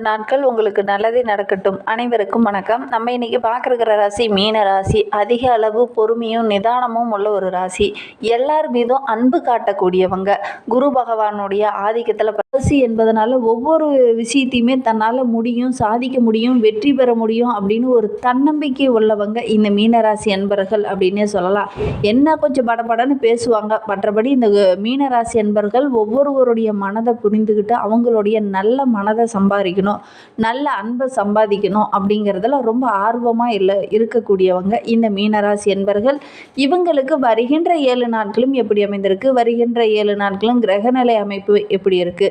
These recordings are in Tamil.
நாட்கள் உங்களுக்கு நல்லதே நடக்கட்டும். அனைவருக்கும் வணக்கம். நம்ம இன்னைக்கு பார்க்குற ராசி மீன ராசி. அதிக அளவு பொறுமையும் நிதானமும் உள்ள ஒரு ராசி. எல்லார் மீதும் அன்பு காட்டக்கூடியவங்க. குரு பகவானுடைய ஆதிக்கத்தில் ராசி என்பதனால ஒவ்வொரு விஷயத்தையுமே தன்னால் முடியும் சாதிக்க முடியும் வெற்றி பெற முடியும் அப்படின்னு ஒரு தன்னம்பிக்கை உள்ளவங்க இந்த மீனராசி என்பர்கள் அப்படின்னே சொல்லலாம். என்ன கொஞ்சம் படபடன்னு பேசுவாங்க. மற்றபடி இந்த மீனராசி என்பர்கள் ஒவ்வொருவருடைய மனதை புரிந்துக்கிட்டு அவங்களுடைய நல்ல மனதை சம்பாதிக்கணும் நல்ல அன்பை சம்பாதிக்கணும் அப்படிங்கிறதுல ரொம்ப ஆர்வமாக இல்லை இருக்கக்கூடியவங்க இந்த மீனராசி என்பர்கள் இவங்களுக்கு வருகின்ற ஏழு நாட்களும் எப்படி அமைந்திருக்கு? வருகின்ற ஏழு நாட்களும் கிரகநிலை அமைப்பு எப்படி இருக்குது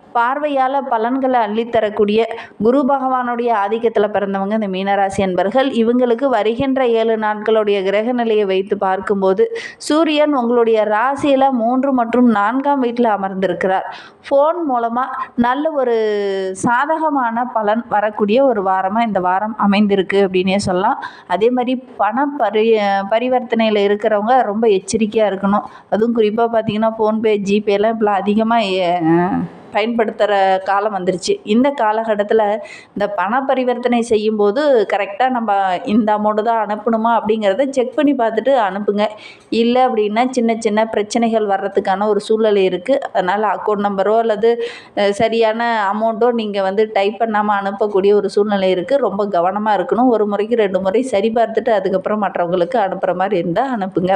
பார்வையால் பலன்களை அள்ளித்தரக்கூடிய குரு பகவானுடைய ஆதிக்கத்தில் பிறந்தவங்க இந்த மீனராசி என்பர்கள் இவங்களுக்கு வருகின்ற ஏழு நாட்களுடைய கிரக நிலையை வைத்து பார்க்கும்போது சூரியன் உங்களுடைய ராசியில் மூன்று மற்றும் நான்காம் வீட்டில் அமர்ந்திருக்கிறார். ஃபோன் மூலமாக நல்ல ஒரு சாதகமான பலன் வரக்கூடிய ஒரு வாரமாக இந்த வாரம் அமைந்திருக்கு அப்படின்னே சொல்லலாம். அதே மாதிரி பண பரி பரிவர்த்தனையில் இருக்கிறவங்க ரொம்ப எச்சரிக்கையாக இருக்கணும். அதுவும் குறிப்பாக பார்த்தீங்கன்னா ஃபோன்பே ஜிபேலாம் இப்போலாம் அதிகமாக பயன்படுத்துகிற காலம் வந்துருச்சு. இந்த காலகட்டத்தில் இந்த பண பரிவர்த்தனை செய்யும்போது கரெக்டாக நம்ம இந்த அமௌண்ட்டு தான் அனுப்பணுமா அப்படிங்கிறத செக் பண்ணி பார்த்துட்டு அனுப்புங்க. இல்லை அப்படின்னா சின்ன சின்ன பிரச்சனைகள் வர்றதுக்கான ஒரு சூழ்நிலை இருக்குது அதனால் அக்கௌண்ட் நம்பரோ அல்லது சரியான அமௌண்ட்டோ நீங்கள் வந்து டைப் பண்ணாமல் அனுப்பக்கூடிய ஒரு சூழ்நிலை இருக்குது ரொம்ப கவனமாக இருக்கணும். ஒரு முறைக்கு ரெண்டு முறை சரி பார்த்துட்டு அதுக்கப்புறம் மற்றவங்களுக்கு அனுப்புகிற மாதிரி இருந்தால் அனுப்புங்க.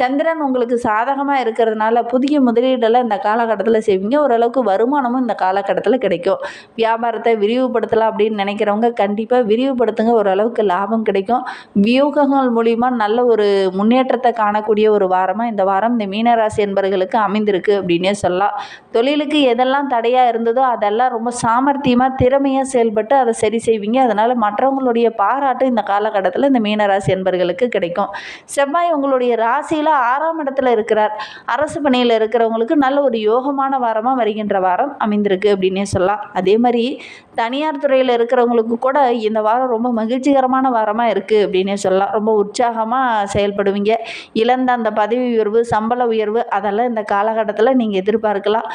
சந்திரன் உங்களுக்கு சாதகமாக இருக்கிறதுனால புதிய முதலீடெல்லாம் இந்த காலகட்டத்தில் செய்வீங்க. ஓரளவுக்கு வரும். வருமானமும் இந்த காலகட்டத்தில் கிடைக்கும். வியாபாரத்தை விரிவுபடுத்தலாம் அப்படின்னு நினைக்கிறவங்க கண்டிப்பாக விரிவுபடுத்துங்க. ஓரளவுக்கு லாபம் கிடைக்கும். வியூகங்கள் மூலிமா நல்ல ஒரு முன்னேற்றத்தை காணக்கூடிய ஒரு வாரமாக இந்த வாரம் இந்த மீனராசி என்பர்களுக்கு அமைந்திருக்கு அப்படின்னே சொல்லலாம். தொழிலுக்கு எதெல்லாம் தடையாக இருந்ததோ அதெல்லாம் ரொம்ப சாமர்த்தியமாக திறமையாக செயல்பட்டு அதை சரி செய்வீங்க. அதனால் மற்றவங்களுடைய பாராட்டு இந்த காலகட்டத்தில் இந்த மீனராசி என்பர்களுக்கு கிடைக்கும். செவ்வாய் உங்களுடைய ராசியில் ஆறாம் இடத்துல இருக்கிறார். அரசு பணியில் இருக்கிறவங்களுக்கு நல்ல ஒரு யோகமான வாரமாக வருகின்ற வாரம் வாரம் அமைந்திருக்கு அப்படின்னே சொல்லலாம். அதே மாதிரி தனியார் துறையில் இருக்கிறவங்களுக்கு கூட இந்த வாரம் ரொம்ப மகிழ்ச்சிகரமான வாரமாக இருக்குது அப்படின்னே சொல்லலாம். ரொம்ப உற்சாகமாக செயல்படுவீங்க. இழந்த அந்த பதவி உயர்வு சம்பள உயர்வு அதெல்லாம் இந்த காலகட்டத்தில் நீங்கள் எதிர்பார்க்கலாம்.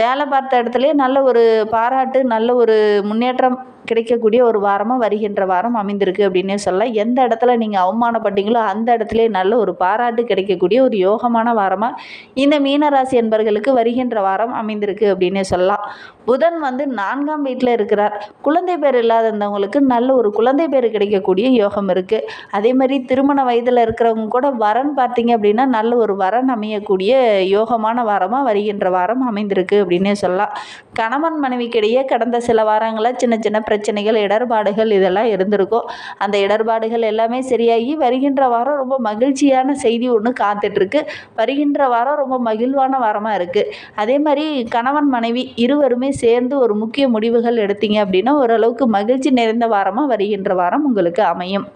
வேலை பார்த்த இடத்துலையே நல்ல ஒரு பாராட்டு நல்ல ஒரு முன்னேற்றம் கிடைக்கக்கூடிய ஒரு வாரமாக வருகின்ற வாரம் அமைந்திருக்கு அப்படின்னே சொல்லலாம் எந்த இடத்துல நீங்கள் அவமானப்பட்டீங்களோ அந்த இடத்துல நல்ல ஒரு பாராட்டு கிடைக்கக்கூடிய ஒரு யோகமான வாரமாக இந்த மீனராசி என்பர்களுக்கு வருகின்ற வாரம் அமைந்திருக்கு அப்படின்னே சொல்லலாம். புதன் வந்து நான்காம் வீட்டில் இருக்கிறார். குழந்தை பேர் இல்லாதவங்களுக்கு நல்ல ஒரு குழந்தை பேர் கிடைக்கக்கூடிய யோகம் இருக்குது அதே மாதிரி திருமண வயதில் இருக்கிறவங்க கூட வரன் பார்த்தீங்க அப்படின்னா நல்ல ஒரு வரன் அமையக்கூடிய யோகமான வாரமாக வருகின்ற வாரம் அமைந்திருக்கு அப்படின்னே சொல்லலாம். கணவன் மனைவிக்கிடையே கடந்த சில வாரங்களில் சின்ன சின்ன பிரச்சனைகள் இடர்பாடுகள் இதெல்லாம் இருந்திருக்கும். அந்த இடர்பாடுகள் எல்லாமே சரியாகி வருகின்ற வாரம் ரொம்ப மகிழ்ச்சியான செய்தி ஒன்று காத்துட்ருக்கு. வருகின்ற வாரம் ரொம்ப மகிழ்வான வாரமாக இருக்குது அதே மாதிரி கணவன் மனைவி இருவருமே சேர்ந்து ஒரு முக்கிய முடிவுகள் எடுத்தீங்க அப்படின்னா ஓரளவுக்கு மகிழ்ச்சி நிறைந்த வாரமாக வருகின்ற வாரம் உங்களுக்கு அமையும்.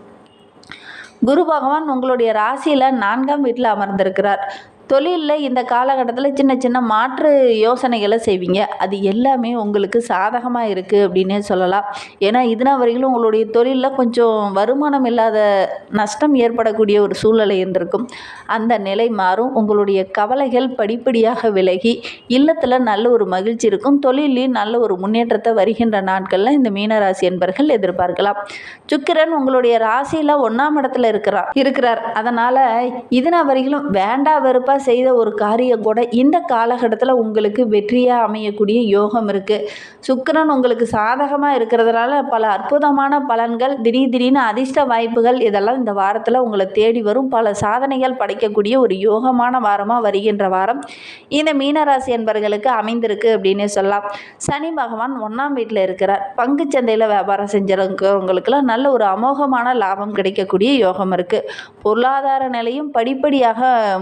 குரு பகவான் உங்களுடைய ராசியில் நான்காம் வீட்டில் அமர்ந்திருக்கிறார். தொழிலில் இந்த காலகட்டத்தில் சின்ன சின்ன மாற்று யோசனைகளை செய்வீங்க. அது எல்லாமே உங்களுக்கு சாதகமாக இருக்குது அப்படின்னே சொல்லலாம். ஏன்னா இதுனா வரையிலும் உங்களுடைய தொழிலில் கொஞ்சம் வருமானம் இல்லாத நஷ்டம் ஏற்படக்கூடிய ஒரு சூழ்நிலை இருந்திருக்கும். அந்த நிலை மாறும். உங்களுடைய கவலைகள் படிப்படியாக விலகி இல்லத்தில் நல்ல ஒரு மகிழ்ச்சி இருக்கும். தொழிலையும் நல்ல ஒரு முன்னேற்றத்தை வருகின்ற நாட்களில் இந்த மீனராசி என்பர்கள் எதிர்பார்க்கலாம். சுக்கிரன் உங்களுடைய ராசியில் ஒன்றாம் இடத்துல இருக்கிறார் இருக்கிறார். அதனால் இதுனா வரையிலும் வேண்டா வெறுப்பாக எதிர்பார்ப்பாக செய்த ஒரு காரியம் கூட இந்த காலகட்டத்தில் உங்களுக்கு வெற்றியாக அமையக்கூடிய யோகம் இருக்குது சுக்கரன் உங்களுக்கு சாதகமாக இருக்கிறதுனால பல அற்புதமான பலன்கள் திடீர் திடீர்னு அதிர்ஷ்ட வாய்ப்புகள் இதெல்லாம் இந்த வாரத்தில் உங்களை தேடி வரும். பல சாதனைகள் படைக்கக்கூடிய ஒரு யோகமான வாரமாக வருகின்ற வாரம். இந்த மீனராசி என்பர்களுக்கு அமைந்திருக்கு அப்படின்னு சொல்லலாம். சனி பகவான் ஒன்றாம் வீட்டில் இருக்கிறார். பங்கு சந்தையில் வியாபாரம் செஞ்சுருக்கிறவங்களுக்குலாம் நல்ல ஒரு அமோகமான லாபம் கிடைக்கக்கூடிய யோகம் இருக்குது பொருளாதார நிலையும் படிப்படியாக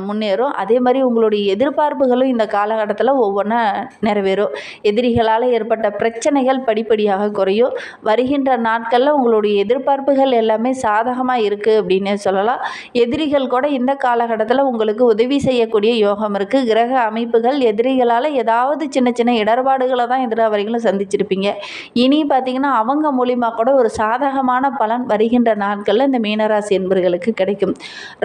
முன்னேறும். அதே மாதிரி உங்களுடைய எதிர்பார்ப்புகளும் இந்த காலகட்டத்தில் ஒவ்வொன்றா நிறைவேறும். எதிரிகளால் ஏற்பட்ட பிரச்சனைகள் படிப்படியாக குறையும். வருகின்ற நாட்களில் உங்களுடைய எதிர்பார்ப்புகள் எல்லாமே சாதகமாக இருக்குது அப்படின்னு சொல்லலாம். எதிரிகள் கூட இந்த காலகட்டத்தில் உங்களுக்கு உதவி செய்யக்கூடிய யோகம் இருக்குது கிரக அமைப்புகள் எதிரிகளால் ஏதாவது சின்ன சின்ன இடர்பாடுகளை தான் எதிராக வரைக்கும் சந்திச்சிருப்பீங்க. இனி பார்த்தீங்கன்னா அவங்க மூலிமா கூட ஒரு சாதகமான பலன் வருகின்ற நாட்களில் இந்த மீனராசி என்பர்களுக்கு கிடைக்கும்.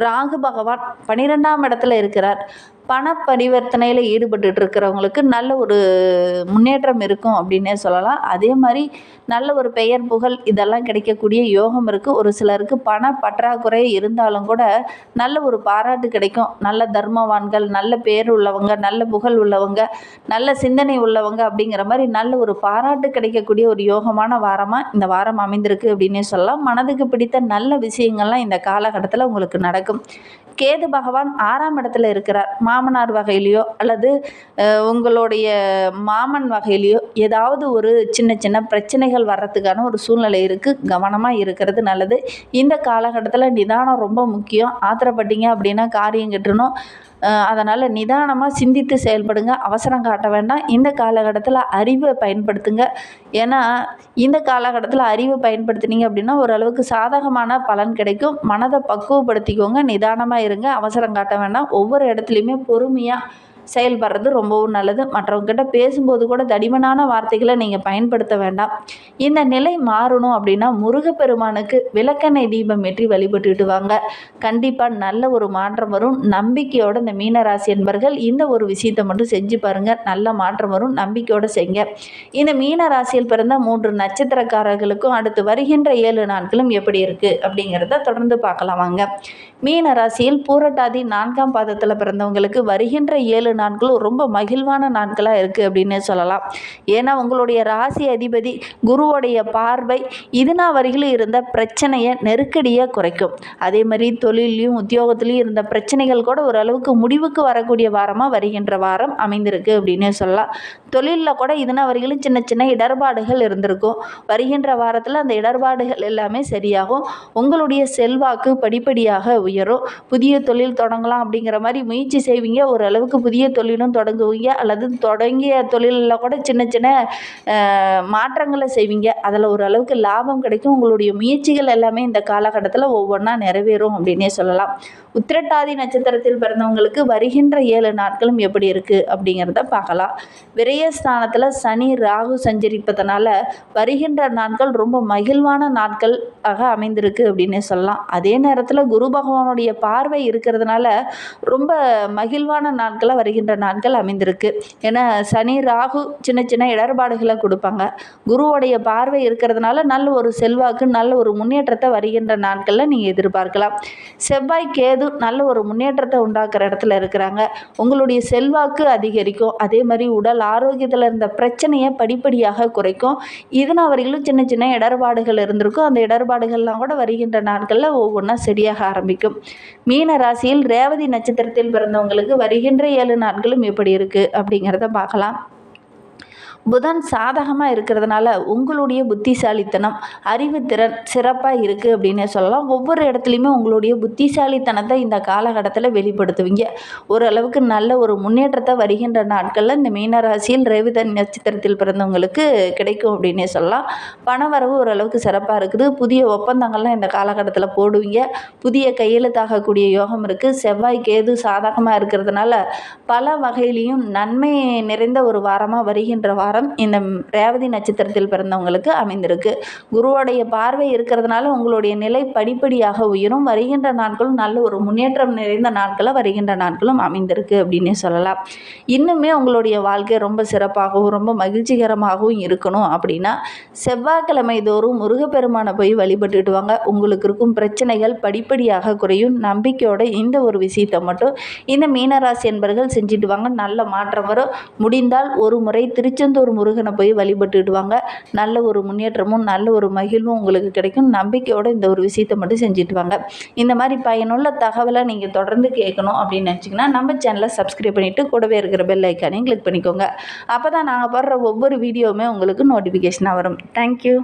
ராகு பகவான் பனிரெண்டாம் இடத்துல சொல்கிறார் பண பரிவர்த்தனையில் ஈடுபட்டு இருக்கிறவங்களுக்கு நல்ல ஒரு முன்னேற்றம் இருக்கும் அப்படின்னே சொல்லலாம். அதே மாதிரி நல்ல ஒரு பெயர் புகழ் இதெல்லாம் கிடைக்கக்கூடிய யோகம் இருக்குது ஒரு சிலருக்கு பண பற்றாக்குறை இருந்தாலும் கூட நல்ல ஒரு பாராட்டு கிடைக்கும். நல்ல தர்மவான்கள் நல்ல பேர் உள்ளவங்க நல்ல புகழ் உள்ளவங்க நல்ல சிந்தனை உள்ளவங்க அப்படிங்கிற மாதிரி நல்ல ஒரு பாராட்டு கிடைக்கக்கூடிய ஒரு யோகமான வாரமாக இந்த வாரம் அமைந்திருக்கு அப்படின்னே சொல்லலாம். மனதுக்கு பிடித்த நல்ல விஷயங்கள்லாம் இந்த காலகட்டத்தில் உங்களுக்கு நடக்கும். கேது பகவான் ஆறாம் இடத்துல இருக்கிறார். மாமனார் வகையிலையோ அல்லது உங்களுடைய மாமன் வகையிலையோ ஏதாவது ஒரு சின்ன சின்ன பிரச்சனைகள் வர்றதுக்கான ஒரு சூழ்நிலை இருக்குது கவனமாக இருக்கிறது நல்லது. இந்த காலகட்டத்தில் நிதானம் ரொம்ப முக்கியம். ஆத்திரப்பட்டீங்க அப்படின்னா காரியம் கட்டணும் அதனால் நிதானமாக சிந்தித்து செயல்படுங்க. அவசரம் காட்ட வேண்டாம். இந்த காலகட்டத்தில் அறிவை பயன்படுத்துங்க. ஏன்னா இந்த காலகட்டத்தில் அறிவை பயன்படுத்துனீங்க அப்படின்னா ஓரளவுக்கு சாதகமான பலன் கிடைக்கும். மனதை பக்குவப்படுத்திக்கோங்க. நிதானமாக இருங்க. அவசரம் காட்ட வேண்டாம். ஒவ்வொரு இடத்துலையுமே பொறுமையாக செயல்படுறது ரொம்பவும் நல்லது. மற்றவங்ககிட்ட பேசும்போது கூட தடிமனான வார்த்தைகளை நீங்கள் பயன்படுத்த வேண்டாம். இந்த நிலை மாறணும் அப்படின்னா முருகப்பெருமானுக்கு விளக்கெண்ணெய் தீபம் ஏற்றி வழிபட்டுட்டு வாங்க கண்டிப்பாக நல்ல ஒரு மாற்றம் வரும். நம்பிக்கையோட இந்த மீனராசி என்பர்கள் இந்த ஒரு விஷயத்தை மட்டும் செஞ்சு பாருங்கள் நல்ல மாற்றம் வரும். நம்பிக்கையோடு செய்ங்க இந்த மீன ராசியில் பிறந்த மூன்று நட்சத்திரக்காரர்களுக்கும் அடுத்து வருகின்ற ஏழு நாட்களும் எப்படி இருக்குது அப்படிங்கிறத தொடர்ந்து பார்க்கலாம் வாங்க. மீன ராசியில் பூரட்டாதி நான்காம் பாதத்தில் பிறந்தவங்களுக்கு வருகின்ற ஏழு நாட்களும் ரொம்ப மகிழ்வான நாட்களாக இருக்குது அப்படின்னு சொல்லலாம். ஏன்னா உங்களுடைய ராசி அதிபதி குருவுடைய பார்வை இதுனா வரையிலும் இருந்த பிரச்சனையை நெருக்கடியை குறைக்கும். அதே மாதிரி தொழிலையும் உத்தியோகத்துலேயும் இருந்த பிரச்சனைகள் கூட ஓரளவுக்கு முடிவுக்கு வரக்கூடிய வாரமாக வருகின்ற வாரம் அமைந்திருக்கு அப்படின்னு சொல்லலாம். தொழிலில் கூட இதுனா வரையிலும் சின்ன சின்ன இடர்பாடுகள் இருந்திருக்கும். வருகின்ற வாரத்தில் அந்த இடர்பாடுகள் எல்லாமே சரியாகும். உங்களுடைய செல்வாக்கு படிப்படியாக உயரும். புதிய தொழில் தொடங்கலாம் அப்படிங்கிற மாதிரி முயற்சி செய்வீங்க. ஓரளவுக்கு புதிய தொழிலும் தொடங்குவீங்க. அல்லது தொடங்கிய தொழிலில் கூட சின்ன சின்ன மாற்றங்களை செய்வீங்க. அதில் ஓரளவுக்கு லாபம் கிடைக்கும். உங்களுடைய முயற்சிகள் எல்லாமே இந்த காலகட்டத்தில் ஒவ்வொன்றா நிறைவேறும் அப்படின்னே சொல்லலாம். உத்திரட்டாதி நட்சத்திரத்தில் பிறந்தவங்களுக்கு வருகின்ற ஏழு நாட்களும் எப்படி இருக்குது அப்படிங்கிறத பார்க்கலாம். விரயஸ்தானத்தில் சனி ராகு சஞ்சரிப்பதனால வருகின்ற நாட்கள் ரொம்ப மகிழ்வான நாட்கள் ஆக அமைந்திருக்கு அப்படின்னு சொல்லலாம். அதே நேரத்தில் குரு பகவானுடைய பார்வை இருக்கிறதுனால ரொம்ப மகிழ்வான நாட்களாக வருகின்ற நாட்கள் அமைந்திருக்கு. ஏன்னா சனி ராகு சின்ன சின்ன இடர்பாடுகளை கொடுப்பாங்க. குருவுடைய பார்வை இருக்கிறதுனால நல்ல ஒரு செல்வாக்கு நல்ல ஒரு முன்னேற்றத்தை வருகின்ற நாட்களில் நீங்கள் எதிர்பார்க்கலாம். செவ்வாய் கேது நல்ல ஒரு முன்னேற்றத்தை உண்டாக்குற இடத்துல இருக்கிறாங்க. உங்களுடைய செல்வாக்கு அதிகரிக்கும். அதே மாதிரி உடல் ஆரோக்கியத்தில் இருந்த பிரச்சனையை படிப்படியாக குறைக்கும். இதனால் வரையிலும் சின்ன சின்ன இடர்பாடுகள் இருந்திருக்கும். அந்த இடர்பாடுகள்லாம் கூட வருகின்ற நாட்களில் ஒவ்வொன்றா சரியாக ஆரம்பிக்கும். மீன ராசியில் ரேவதி நட்சத்திரத்தில் பிறந்தவங்களுக்கு வருகின்ற ஏழு நாட்களும் எப்படி இருக்குது அப்படிங்கிறத பார்க்கலாம். புதன் சாதகமாக இருக்கிறதுனால உங்களுடைய புத்திசாலித்தனம் அறிவுத்திறன் சிறப்பாக இருக்குது அப்படின்னு சொல்லலாம். ஒவ்வொரு இடத்துலையுமே உங்களுடைய புத்திசாலித்தனத்தை இந்த காலகட்டத்தில் வெளிப்படுத்துவீங்க. ஓரளவுக்கு நல்ல ஒரு முன்னேற்றத்தை வருகின்ற நாட்களில் இந்த மீனராசியில் ரேவதி நட்சத்திரத்தில் பிறந்தவங்களுக்கு கிடைக்கும் அப்படின்னே சொல்லலாம். பணவரவு ஓரளவுக்கு சிறப்பாக இருக்குது. புதிய ஒப்பந்தங்கள்லாம் இந்த காலகட்டத்தில் போடுவீங்க. புதிய கையெழுத்தாகக்கூடிய யோகம் இருக்குது செவ்வாய் கேது சாதகமாக இருக்கிறதுனால பல வகையிலையும் நன்மை நிறைந்த ஒரு வாரமாக வருகின்ற வாரம் வாரம் இந்த ரேவதி நட்சத்திரத்தில் பிறந்தவங்களுக்கு அமைந்திருக்கு. குருவோடைய பார்வை இருக்கிறதுனால உங்களுடைய நிலை படிப்படியாக உயரும். வருகின்ற நாட்களும் நல்ல ஒரு முன்னேற்றம் நிறைந்த நாட்களாக வருகின்ற நாட்களும் அமைந்திருக்கு அப்படின்னு சொல்லலாம். இன்னுமே உங்களுடைய வாழ்க்கை ரொம்ப சிறப்பாகவும் ரொம்ப மகிழ்ச்சிகரமாகவும் இருக்கணும் அப்படின்னா செவ்வாய்க்கிழமை தோறும் முருகப்பெருமானை போய் வழிபட்டுட்டு வாங்க. உங்களுக்கு இருக்கும் பிரச்சனைகள் படிப்படியாக குறையும். நம்பிக்கையோட இந்த ஒரு விஷயத்தை மட்டும் இந்த மீனராசி என்பர்கள் செஞ்சுட்டு வாங்க. நல்ல மாற்றம் வரும். முடிந்தால் ஒரு முறை திருச்செந்தூர் ஒரு முருகனை போய் வழிபட்டுட்டு வாங்க நல்ல ஒரு முன்னேற்றமும் நல்ல ஒரு மகிழ்வும் உங்களுக்கு கிடைக்கும். நம்பிக்கையோடு இந்த ஒரு விஷயத்தை மட்டும் செஞ்சுட்டு வாங்க இந்த மாதிரி பயனுள்ள தகவலை நீங்கள் தொடர்ந்து கேட்கணும் அப்படின்னு நினச்சிங்கன்னா நம்ம சேனலை சப்ஸ்கிரைப் பண்ணிவிட்டு கூடவே இருக்கிற பெல் ஐக்கானையும் கிளிக் பண்ணிக்கோங்க. அப்போ தான் நாங்கள் போடுற ஒவ்வொரு வீடியோவுமே உங்களுக்கு நோட்டிஃபிகேஷனாக வரும். தேங்க்யூ